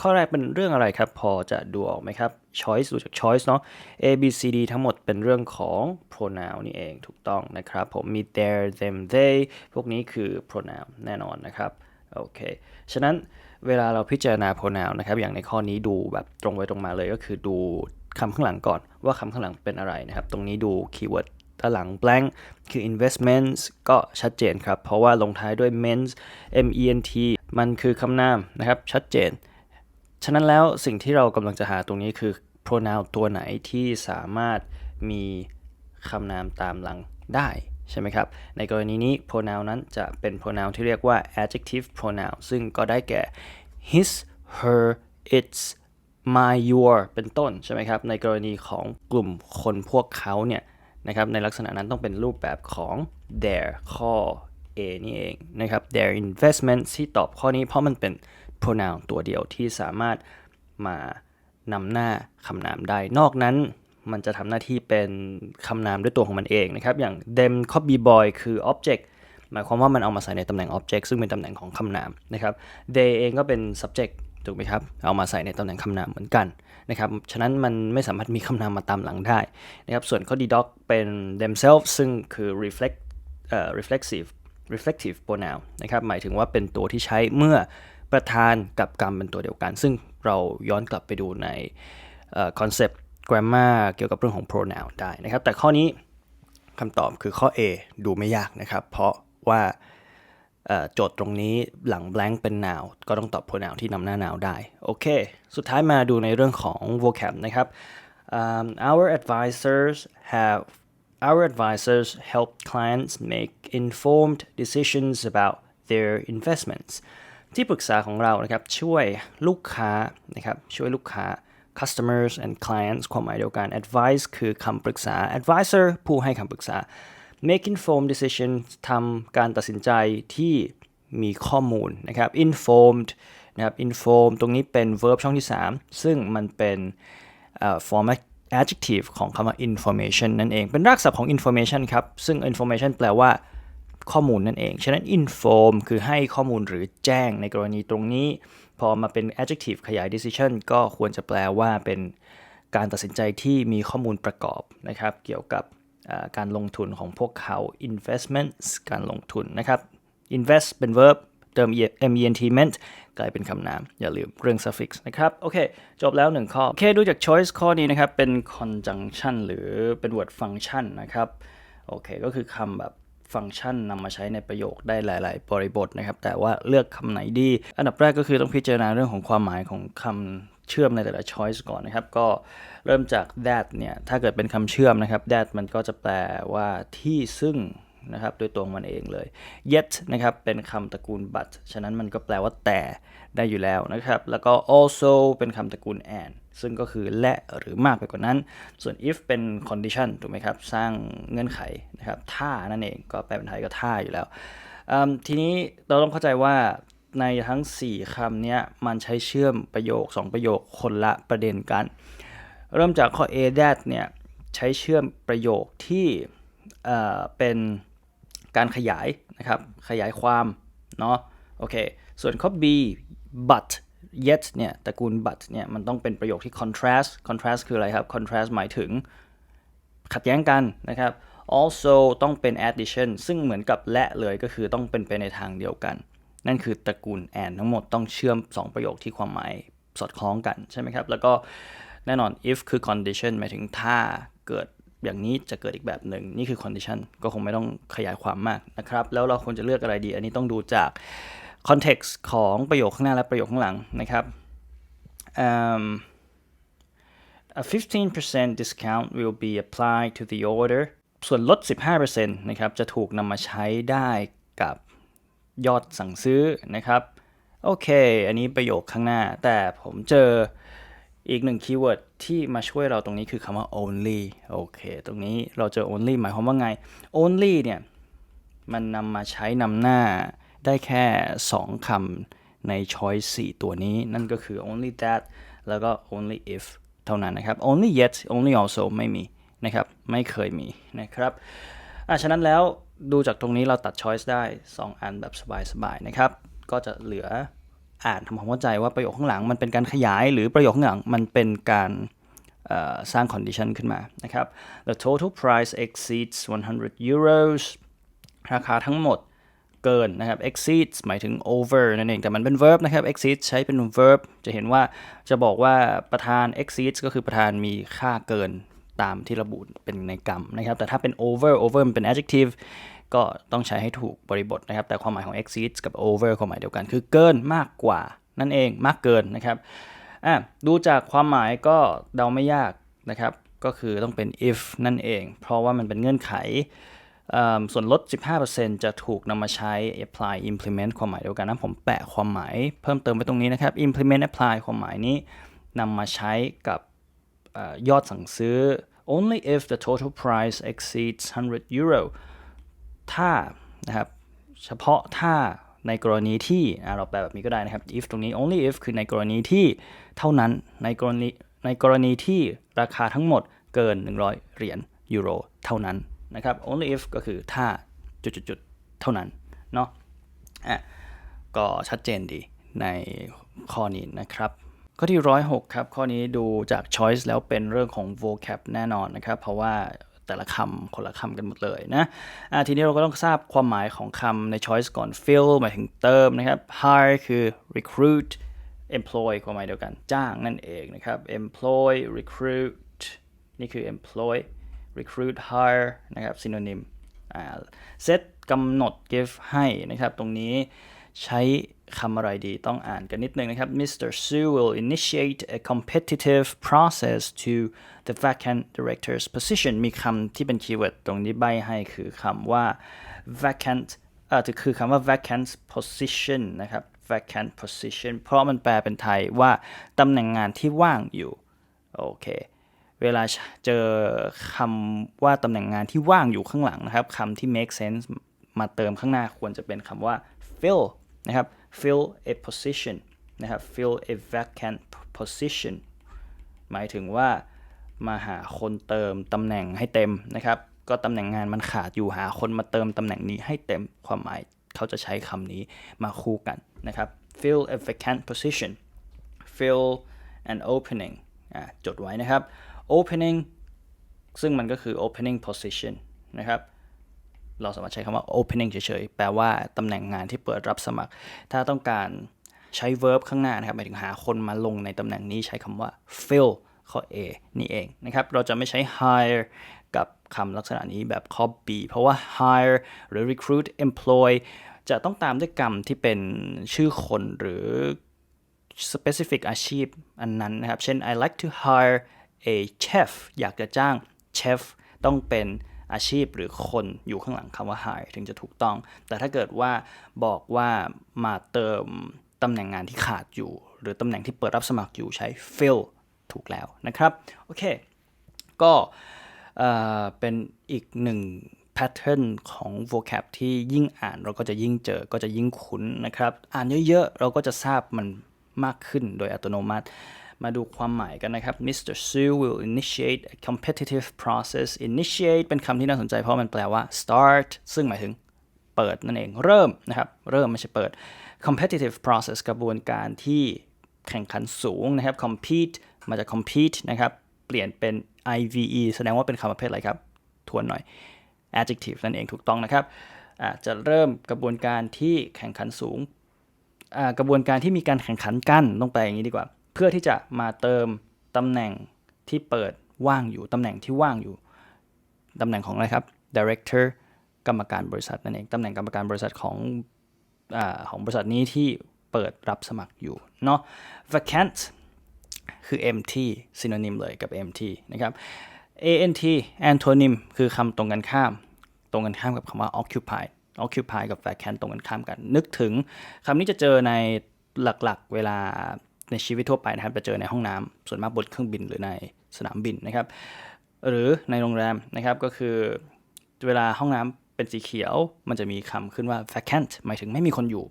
ข้อแรกเป็นเรื่องอะไรครับ พอจะดูออกไหมครับ choice ดูจาก choice เนาะ A B C D ทั้งหมดเป็นเรื่องของ pronoun นี่เองถูกต้องนะครับ ผมมี their them they พวกนี้คือ pronoun แน่นอนนะครับโอเค ฉะนั้นเวลาเราพิจารณา pronoun นะครับ อย่างในข้อนี้ดูแบบตรงไปตรงมาเลยก็คือดูคำข้างหลังก่อนว่าคำข้างหลังเป็นอะไรนะครับ ตรงนี้ดู keyword ด้านหลัง blank คือ investments ก็ชัดเจนครับ เพราะว่าลงท้ายด้วย mens m e n t มันคือคำนามนะครับ ชัดเจน ฉะนั้นแล้วสิ่งที่เรากำลังจะหาตรงนี้คือ pronoun ตัวไหนที่สามารถมีคำนามตามหลังได้ใช่ไหมครับ ในกรณีนี้ pronoun นั้นจะเป็น pronoun ที่เรียกว่า adjective pronoun ซึ่งก็ได้แก่ his her its my your เป็นต้นใช่ไหมครับ ในกรณีของกลุ่มคนพวกเขาเนี่ยนะครับ ในลักษณะนั้นต้องเป็นรูปแบบของ their ข้อ A นี่เองนะครับ their investment ที่ตอบข้อนี้เพราะมันเป็น pronoun ตัวเดียวที่สามารถมานำหน้าคำนามได้ นอกนั้นมันจะทำหน้าที่เป็นคำนามด้วยตัวของมันเองนะครับ อย่าง them copy boy คือ object หมายความว่ามันเอามาใส่ในตำแหน่ง object ซึ่งเป็นตำแหน่งของคำนามนะครับ they เองก็เป็น subject ถูกไหมครับ เอามาใส่ในตำแหน่งคำนามเหมือนกันนะครับ ฉะนั้นมันไม่สามารถมีคำนามมาตามหลังได้นะครับ ส่วนข้อ d doc เป็น themselves ซึ่งคือ reflect เอ่อ reflexive reflective pronoun นะครับ หมายถึงว่าเป็นตัวที่ใช้เมื่อ ประธานกับกรรมเป็นตัวเดียวกัน ซึ่งเราย้อนกลับไปดูในคอนเซปต์ grammar เกี่ยวกับเรื่องของ pronoun ได้นะครับ แต่ข้อนี้คำตอบคือข้อ A ดูไม่ยากนะครับ เพราะว่าโจทย์ตรงนี้หลัง blank เป็น noun ก็ต้องตอบ pronoun ที่นำหน้า noun ได้ โอเค สุดท้ายมาดูในเรื่องของ vocab นะครับ um, our advisors have our advisors help clients make informed decisions about their investments ที่ปรึกษาของเรานะครับช่วยลูกค้านะครับช่วยลูกค้า customers and clients ความหมายเดียวกัน advice คือคำปรึกษา advisor ผู้ให้คำปรึกษา make informed decision ทำการตัดสินใจที่มีข้อมูลนะครับ informed นะครับ informed ตรงนี้เป็น verb ช่องที่ 3 ซึ่งมันเป็น form adjective ของคำว่า information นั่นเอง เป็นรากศัพท์ของ information ครับ ซึ่ง information แปลว่า ข้อมูลนั่นเอง ฉะนั้น inform คือให้ข้อมูลหรือแจ้งในกรณีตรงนี้ พอมาเป็น adjective ขยาย decision ก็ควรจะแปลว่าเป็นการตัดสินใจที่มีข้อมูลประกอบนะครับ เกี่ยวกับการลงทุนของพวกเขา investments การลงทุนนะครับ invest เป็น verb เติม ment ment กลายเป็นคำนาม อย่าลืมเรื่อง suffix นะครับ โอเค จบแล้วหนึ่งข้อ โอเค ดูจาก choice ข้อนี้นะครับ เป็น conjunction หรือเป็น word function นะครับ โอเค ก็คือคำแบบ ฟังก์ชันนำมาใช้ในประโยคได้หลาย ๆ บริบทนะครับ แต่ว่าเลือกคำไหนดี อันดับแรกก็คือต้องพิจารณาเรื่องของความหมายของคำเชื่อมในแต่ละ choice ก่อนนะครับ ก็เริ่มจาก that เนี่ย ถ้าเกิดเป็นคำเชื่อมนะครับ that มันก็จะแปลว่าที่ซึ่งนะครับโดยตัวมันเองเลย yet นะครับ เป็นคำตระกูล but ฉะนั้นมันก็แปลว่าแต่ได้อยู่แล้วนะครับ แล้วก็ also เป็นคำตระกูล and ซึ่งก็คือและหรือมากไปกว่านั้น ส่วน if เป็น condition ถูกไหมครับ สร้างเงื่อนไขนะครับถ้านั่นเองก็แปลเป็นไทยก็ถ้าอยู่แล้ว ทีนี้เราต้องเข้าใจว่าในทั้ง4คำนี้มันใช้เชื่อมประโยค 2 ประโยคคนละประเด็นกัน เริ่มจากข้อ A that เนี่ยใช้เชื่อมประโยคที่เป็นการขยายนะครับขยายความเนาะโอเคส่วนข้อ B but yet เนี่ยตระกูล but เนี่ยมันต้องเป็นประโยคที่ contrast contrast คืออะไรครับ contrast หมายถึงขัดแย้งกันนะครับ also ต้องเป็น addition ซึ่งเหมือนกับและเลยก็คือต้องเป็นไปในทางเดียวกัน นั่นคือตระกูล and ทั้งหมดต้องเชื่อม 2 ประโยคที่ความหมายสอดคล้องกันใช่ไหมครับ แล้วก็แน่นอน if คือ condition หมายถึงถ้าเกิดอย่างนี้จะเกิดอีกแบบหนึ่งนี่คือ condition ก็คงไม่ต้องขยายความมากนะครับ แล้วเราควรจะเลือกอะไรดี อันนี้ต้องดูจาก context ของประโยคข้างหน้าและประโยคข้างหลังนะครับ um, a 15% discount will be applied to the order ส่วนลด 15%นะครับจะถูกนำมาใช้ได้กับยอดสั่งซื้อนะครับโอเค อันนี้ประโยคข้างหน้า แต่ผมเจออีกหนึ่งคีย์เวิร์ดที่มาช่วยเราตรงนี้คือคำว่า only โอเค ตรงนี้เราเจอ only หมายความว่าไง only เนี่ย มันนำมาใช้นำหน้า ได้แค่ 2คำใน choice 4 ตัวนี้ นั่นก็คือ only that แล้วก็ only if เท่านั้นนะครับ only yet only also ไม่มีนะครับ ไม่เคยมีนะครับอะฉะนั้นแล้วดูจากตรงนี้เราตัด choice ได้ 2 อันแบบสบายๆนะครับ ก็จะเหลืออ่านทำความเข้าใจว่าประโยคข้างหลังมันเป็นการขยายหรือประโยคข้างหลังมันเป็นการสร้าง condition ขึ้นมานะครับ the total price exceeds 100 euros ราคาทั้งหมด เกินนะครับ exceeds หมายถึง over นั่นเอง แต่มันเป็น verb นะครับ exceeds ใช้เป็น verb จะเห็นว่าจะบอกว่าประธาน exceeds ก็คือประธานมีค่าเกินตามที่ระบุเป็นในกรรมนะครับ แต่ถ้าเป็น over over มันเป็น adjective ก็ต้องใช้ให้ถูกบริบทนะครับ แต่ความหมายของ exceeds กับ over ความหมายเดียวกัน คือเกินมากกว่านั่นเอง มากเกินนะครับอะดูจากความหมายก็เดาไม่ยากนะครับ ก็คือต้องเป็น if นั่นเอง เพราะว่ามันเป็นเงื่อนไข ส่วนลด 15%จะถูกนำมาใช้ apply implement ความหมายเดียวกันนะผมแปะความหมายเพิ่มเติมไว้ตรงนี้นะครับ implement apply ความหมายนี้นำมาใช้กับอยอดสั่งซื้อ only if the total price exceeds 100 euro ถ้านะครับเฉพาะถ้าในกรณีที่เราแปลแบบนี้ก็ได้นะครับ if ตรงนี้ only if คือในกรณีที่เท่านั้นในกรณีในกรณีที่ราคาทั้งหมดเกิน 100 เหรียญยูโร เท่านั้น นะครับ only if ก็คือถ้าจุดๆเท่านั้นเนาะอะก็ชัดเจนดีในข้อนี้นะครับ ข้อที่ 106 ครับ ข้อนี้ดูจาก choice แล้วเป็นเรื่องของ vocab แน่นอนนะครับ เพราะว่าแต่ละคำคนละคำกันหมดเลยนะอะทีนี้เราก็ต้องทราบความหมายของคำใน choice ก่อน fill หมายถึงเติมนะครับ hire คือ recruit employ ความหมายเดียวกันจ้างนั่นเองนะครับ employ recruit นี่คือ employ recruit hire นะครับ synonym set กำหนด give ให้นะครับ ตรงนี้ใช้คำอะไรดีต้องอ่านกันนิดนึงนะครับ Mr. Su will initiate a competitive process to the vacant director's position มีคำที่เป็นคีย์เวิร์ดตรงนี้ใบให้คือคำว่า vacant เอ่อคือคำว่า vacant position นะครับ vacant position เพราะมันแปลเป็นไทยว่าตำแหน่งงานที่ว่างอยู่ โอเค เวลาเจอคำว่าตำแหน่งงานที่ว่างอยู่ข้างหลังนะครับคำที่ make sense มาเติมข้างหน้าควรจะเป็นคำว่า fill นะครับ fill a position นะครับ fill a vacant position หมายถึงว่ามาหาคนเติมตำแหน่งให้เต็มนะครับ ก็ตำแหน่งงานมันขาดอยู่หาคนมาเติมตำแหน่งนี้ให้เต็มความหมายเขาจะใช้คำนี้มาคู่กันนะครับ fill a vacant position fill an opening จดไว้นะครับ opening ซึ่งมันก็คือ opening position นะครับ เราสามารถใช้คำว่า opening เฉยๆ แปลว่าตำแหน่งงานที่เปิดรับสมัคร ถ้าต้องการใช้ verb ข้างหน้านะครับหมายถึงหาคนมาลงในตำแหน่งนี้ใช้คำว่า fill ข้อ A นี่เองนะครับ เราจะไม่ใช้ hire กับคำลักษณะนี้แบบข้อ B เพราะว่า hire หรือ recruit employ จะต้องตามด้วยกรรมที่เป็นชื่อคนหรือ specific อาชีพอันนั้นนะครับ เช่น I like to hire a chef อยากจะจ้าง chef ต้องเป็นอาชีพหรือคนอยู่ข้างหลังคำว่า hire ถึงจะถูกต้อง แต่ถ้าเกิดว่าบอกว่ามาเติมตำแหน่งงานที่ขาดอยู่ หรือตำแหน่งที่เปิดรับสมัครอยู่ใช้ fill ถูกแล้วนะครับ โอเค ก็เป็นอีกหนึ่ง pattern ของ vocab ที่ยิ่งอ่านเราก็จะยิ่งเจอก็จะยิ่งคุ้นนะครับ อ่านเยอะๆ เราก็จะทราบมันมากขึ้นโดยอัตโนมัติ มาดูความหมายกันนะครับ Mr. Su will initiate a competitive process initiate เป็นคำที่น่าสนใจเพราะมันแปลว่า start ซึ่งหมายถึงเปิดนั่นเองเริ่มนะครับ เริ่มไม่ใช่เปิด competitive process กระบวนการที่แข่งขันสูงนะครับ compete มาจาก compete นะครับ เปลี่ยนเป็น IVE แสดงว่าเป็นคำประเภทอะไรครับ ทวนหน่อย adjective นั่นเองถูกต้องนะครับจะเริ่มกระบวนการที่แข่งขันสูง กระบวนการที่มีการแข่งขันกันต้องไปลอย่างนี้ดีกว่า เพื่อที่จะมาเติมตำแหน่งที่เปิดว่างอยู่ตำแหน่งที่ว่างอยู่ตำแหน่งของอะไรครับ director กรรมการบริษัทนั่นเองตำแหน่งกรรมการบริษัทของอของบริษัทนี้ที่เปิดรับสมัครอยู่เนาะ vacant คือ empty synonym เลยกับ empty นะครับ ant antonym คือคำตรงกันข้าม ตรงกันข้ามกับคำว่า occupied occupy กับ vacant ตรงกันข้ามกัน นึกถึงคำนี้จะเจอในหลักๆ เวลา ในชีวิตทั่วไปนะครับจะเจอในห้องน้ำส่วนมากบนเครื่องบินหรือในสนามบินนะครับ หรือในโรงแรมนะครับก็คือเวลาห้องน้ำเป็นสีเขียว มันจะมีคำขึ้นว่า vacant หมายถึงไม่มีคนอยู่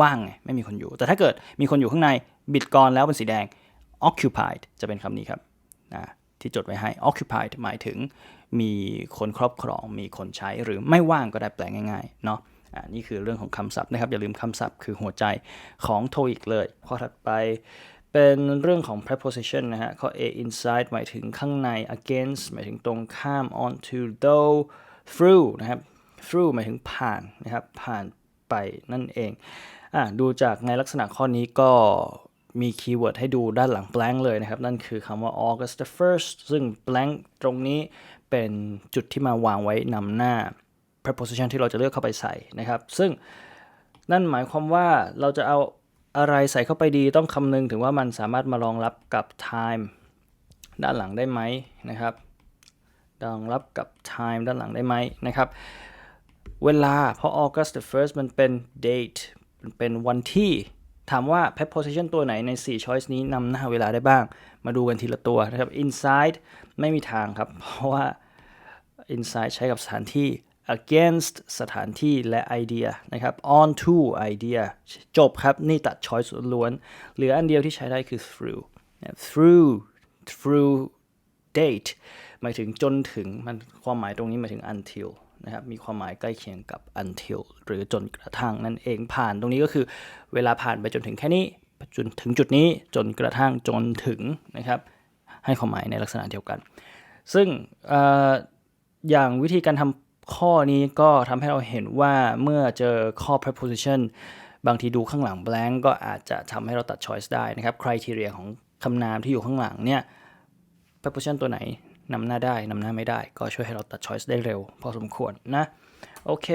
ว่างไงไม่มีคนอยู่ แต่ถ้าเกิดมีคนอยู่ข้างในบิดกรแล้วเป็นสีแดง occupied จะเป็นคำนี้ครับอ่าที่จดไว้ให้ occupied หมายถึงมีคนครอบครอง มีคนใช้หรือไม่ว่างก็ได้แปลง่ายๆเนาะ นี่คือเรื่องของคำศัพท์นะครับ อย่าลืมคำศัพท์คือหัวใจของ TOEIC เลย ข้อถัดไปเป็นเรื่องของ preposition นะฮะ ข้อ A inside หมายถึงข้างใน against หมายถึงตรงข้าม onto though through นะครับ through หมายถึงผ่านนะครับ ผ่านไปนั่นเองอะดูจากในลักษณะข้อนี้ก็มีคีย์เวิร์ดให้ดูด้านหลัง blank เลยนะครับ นั่นคือคำว่า August the 1st ซึ่ง blank ตรงนี้เป็นจุดที่มาวางไว้นำหน้า preposition ที่เราจะเลือกเข้าไปใส่นะครับ ซึ่งนั่นหมายความว่าเราจะเอาอะไรใส่เข้าไปดีต้องคำนึงถึงว่ามันสามารถมารองรับกับ time ด้านหลังได้ไหมนะครับรองรับกับ time ด้านหลังได้ไหมนะครับ เวลาเพราะ August the 1st มันเป็น date มันเป็นวันที่ถามว่า preposition ตัวไหนใน 4 choice นี้นำหน้าเวลาได้บ้าง มาดูกันทีละตัวนะครับ inside ไม่มีทางครับ เพราะว่า inside ใช้กับสถานที่ against สถานที่และ idea นะครับ on to idea จบครับ นี่ตัด choice ล้วน เหลืออันเดียวที่ใช้ได้คือ through through through date หมายถึงจนถึงมันความหมายตรงนี้หมายถึง until นะครับมีความหมายใกล้เคียงกับ until หรือจนกระทั่งนั่นเองผ่านตรงนี้ก็คือเวลาผ่านไปจนถึงแค่นี้จนถึงจุดนี้จนกระทั่งจนถึงนะครับให้ความหมายในลักษณะเดียวกัน ซึ่งออย่างวิธีการทำ ข้อนี้ก็ทำให้เราเห็นว่าเมื่อเจอข้อ preposition บางทีดูข้างหลัง blank ก็อาจจะทำให้เราตัด choice ได้นะครับ criteria ของคำนามที่อยู่ข้างหลังเนี่ย preposition ตัวไหนนำหน้าได้นำหน้าไม่ได้ ก็ช่วยให้เราตัด choice ได้เร็ว พอสมควรนะโอเค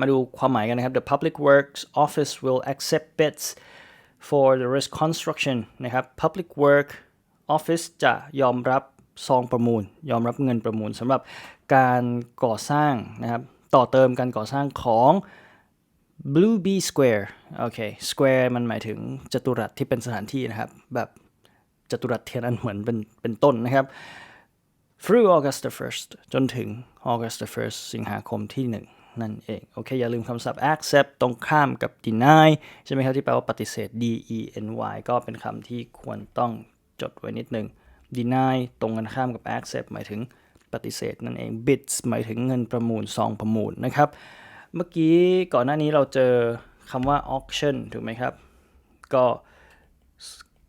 มาดูความหมายกันนะครับ The Public Works Office will accept bids for the reconstruction นะครับ Public Work Office จะยอมรับ ซองประมูล ยอมรับเงินประมูลสำหรับการก่อสร้างนะครับต่อเติมการก่อสร้างของ Blue Bee Square โอเค Square มันหมายถึงจัตุรัสที่เป็นสถานที่นะครับ แบบจัตุรัสเทียนอันเหมือนเป็นเป็นต้นนะครับ through August the 1st จนถึง August the 1st สิงหาคมที่ 1 นั่นเอง โอเค อย่าลืมคำศัพท์ accept ตรงข้ามกับ deny ใช่ไหมครับ ที่แปลว่าปฏิเสธ d e n y ก็เป็นคำที่ควรต้องจดไว้นิดนึง deny ตรงกันข้ามกับ accept หมายถึงปฏิเสธนั่นเอง bids หมายถึงเงินประมูลซองประมูลนะครับ เมื่อกี้ก่อนหน้านี้เราเจอคำว่า auction ถูกไหมครับ ก็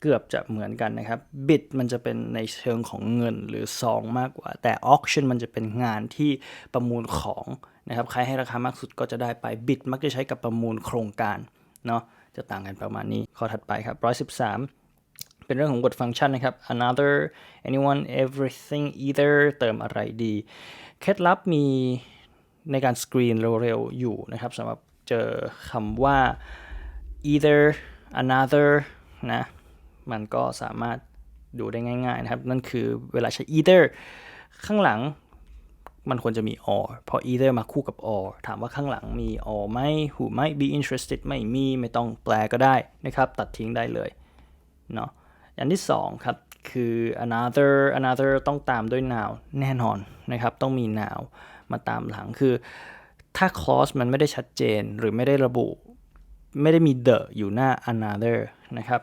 เกือบจะเหมือนกันนะครับ bid มันจะเป็นในเชิงของเงินหรือซองมากกว่า แต่ auction มันจะเป็นงานที่ประมูลของนะครับ ใครให้ราคามากสุดก็จะได้ไป bid มักจะใช้กับประมูลโครงการเนาะ จะต่างกันประมาณนี้ ข้อถัดไปครับ113 เป็นเรื่องของบทฟังก์ชันนะครับ another anyone everything either เติมอะไรดี เคล็ดลับมีในการสกรีนเร็วๆ อยู่นะครับสำหรับเจอคำว่า either another นะ มันก็สามารถดูได้ง่ายๆนะครับ นั่นคือเวลาใช้ either ข้างหลังมันควรจะมี or เพราะ either มาคู่กับ or ถามว่าข้างหลังมี or ไหม who might be interested ไม่มี ไม่ต้องแปลก็ได้นะครับ ตัดทิ้งได้เลยเนาะ อันที่สองครับคือ another another ต้องตามด้วย noun แน่นอนนะครับ ต้องมี noun มาตามหลังคือ ถ้า clause มันไม่ได้ชัดเจนหรือไม่ได้ระบุ ไม่ได้มี the อยู่หน้า another นะครับ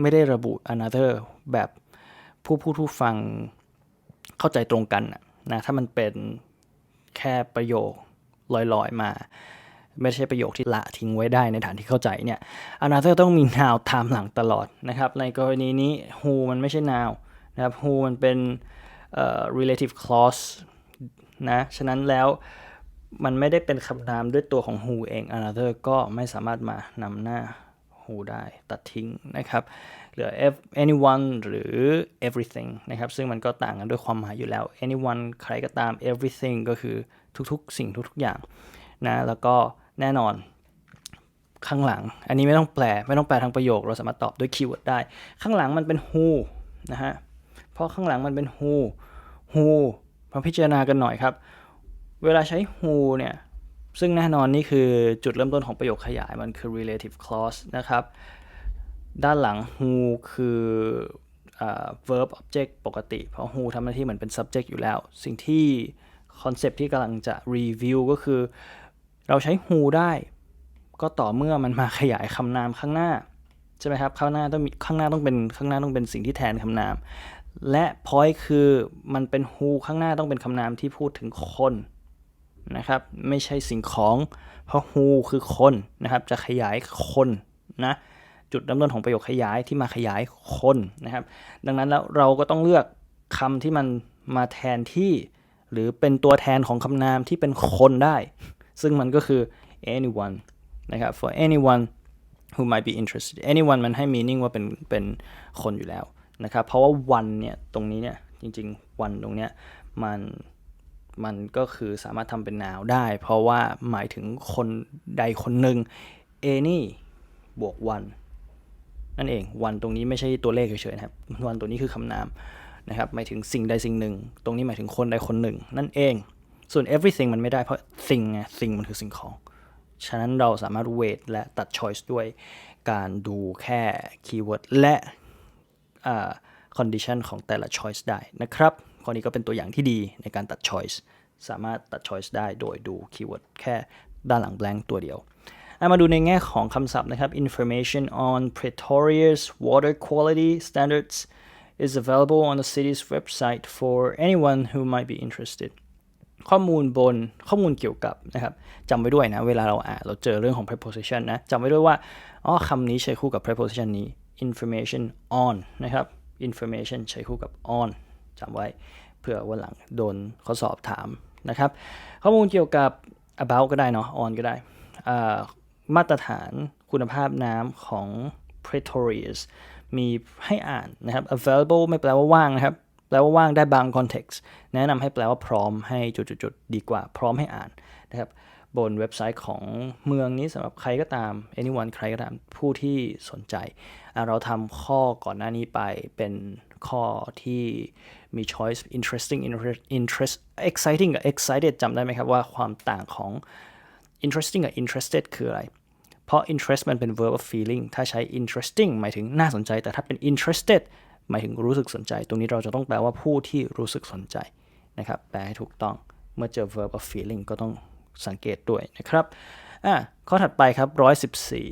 ไม่ได้ระบุ another แบบผู้พูดผู้ฟังเข้าใจตรงกันนะนะถ้ามันเป็นแค่ประโยคลอยๆมา ไม่ใช่ประโยคที่ละทิ้งไว้ได้ในฐานที่เข้าใจเนี่ย another ต้องมี noun ตามหลังตลอดนะครับ ในกรณีนี้ who มันไม่ใช่ noun นะครับ who มันเป็น relative clause นะ ฉะนั้นแล้วมันไม่ได้เป็นคำนามด้วยตัวของ who เอง another ก็ไม่สามารถมานำหน้า who ได้ตัดทิ้งนะครับ เหลือ anyone หรือ everything นะครับ ซึ่งมันก็ต่างกันด้วยความหมายอยู่แล้ว anyone ใครก็ตาม everything ก็คือทุกๆ สิ่งทุกๆอย่างนะ แล้วก็ แน่นอน ข้างหลัง อันนี้ไม่ต้องแปล ไม่ต้องแปลทั้งประโยค เราสามารถตอบด้วยคีย์เวิร์ดได้ ข้างหลังมันเป็น who นะฮะ เพราะข้างหลังมันเป็น who who มาพิจารณากันหน่อยครับ เวลาใช้ who เนี่ย ซึ่งแน่นอนนี่คือจุดเริ่มต้นของประโยคขยาย มันคือ relative clause นะครับ ด้านหลัง who คืออ verb object ปกติ เพราะ who ทำหน้าที่เหมือนเป็น subject อยู่แล้ว สิ่งที่คอนเซปที่กำลังจะ review ก็คือ เราใช้ who ได้ ก็ต่อเมื่อมันมาขยายคำนามข้างหน้า ใช่ไหมครับ ข้างหน้าต้องมีข้างหน้าต้องเป็นข้างหน้าต้องเป็นสิ่งที่แทนคำนาม และ point คือมันเป็น who ข้างหน้าต้องเป็นคำนามที่พูดถึงคนนะครับไม่ใช่สิ่งของ เพราะ who คือคนนะครับจะขยายคนนะจุดเริ่มต้นของประโยคขยายที่มาขยายคนนะครับ ดังนั้นแล้วเราก็ต้องเลือกคำที่มันมาแทนที่ หรือเป็นตัวแทนของคำนามที่เป็นคนได้ ซึ่งมันก็คือ anyone นะครับ for anyone who might be interested anyone มันให้ meaning ว่าเป็นเป็นคนอยู่แล้วนะครับ เพราะว่า one เนี่ย ตรงนี้เนี่ย จริงๆ one ตรงเนี้ยมันมันก็คือสามารถทำเป็น noun ได้ เพราะว่าหมายถึงคนใดคนหนึ่ง any บวก one นั่นเองวันตรงนี้ไม่ใช่ตัวเลขเฉยๆนะครับวันตัวนี้คือคำนามนะครับหมายถึงสิ่งใดสิ่งหนึ่ง ตรงนี้หมายถึงคนใดคนหนึ่ง นั่นเอง ส่วน everything มันไม่ได้เพราะ thing ไง thing มันคือสิ่งของ ฉะนั้นเราสามารถ weight และตัด choice ด้วยการดูแค่ keyword และ condition ของแต่ละ choice ได้นะครับ ข้อนี้ก็เป็นตัวอย่างที่ดีในการตัด choice สามารถตัด choice ได้โดยดู keyword แค่ด้านหลัง blank ตัวเดียวมาดูในแง่ของคำศัพท์นะครับ information on Pretoria's water quality standards is available on the city's website for anyone who might be interested ข้อมูลบนข้อมูลเกี่ยวกับนะครับจำไว้ด้วยนะเวลาเราอ่านเราเจอเรื่องของ preposition นะจำไว้ด้วยว่าอ๋อคำนี้ใช้คู่กับ preposition นี้ information on นะครับ information ใช้คู่กับ on จำไว้เพื่อวันหลังโดนข้อสอบถามนะครับข้อมูลเกี่ยวกับ about ก็ได้เนาะ on ก็ได้มาตรฐานคุณภาพน้ำของ Pretorius มีให้อ่านนะครับ available ไม่แปลว่าว่างนะครับ แปลว่าว่างได้บาง context แนะนำให้แปลว่าพร้อมให้จุดๆดีกว่า พร้อมให้อ่านนะครับบนเว็บไซต์ของเมืองนี้สำหรับใครก็ตาม anyone ใครก็ตามผู้ที่สนใจ เราทำข้อก่อนหน้านี้ไปเป็นข้อที่มี choice interesting interest interest exciting กับ excited จำได้ไหมครับว่าความต่างของ interesting กับ interested คืออะไร เพราะ interest มันเป็น verb of feeling ถ้าใช้ interesting หมายถึงน่าสนใจ แต่ถ้าเป็น interested หมายถึงรู้สึกสนใจ ตรงนี้เราจะต้องแปลว่าผู้ที่รู้สึกสนใจนะครับ แปลให้ถูกต้อง เมื่อเจอ verb of feeling ก็ต้องสังเกตด้วยนะครับ อะ ข้อถัดไปครับ 114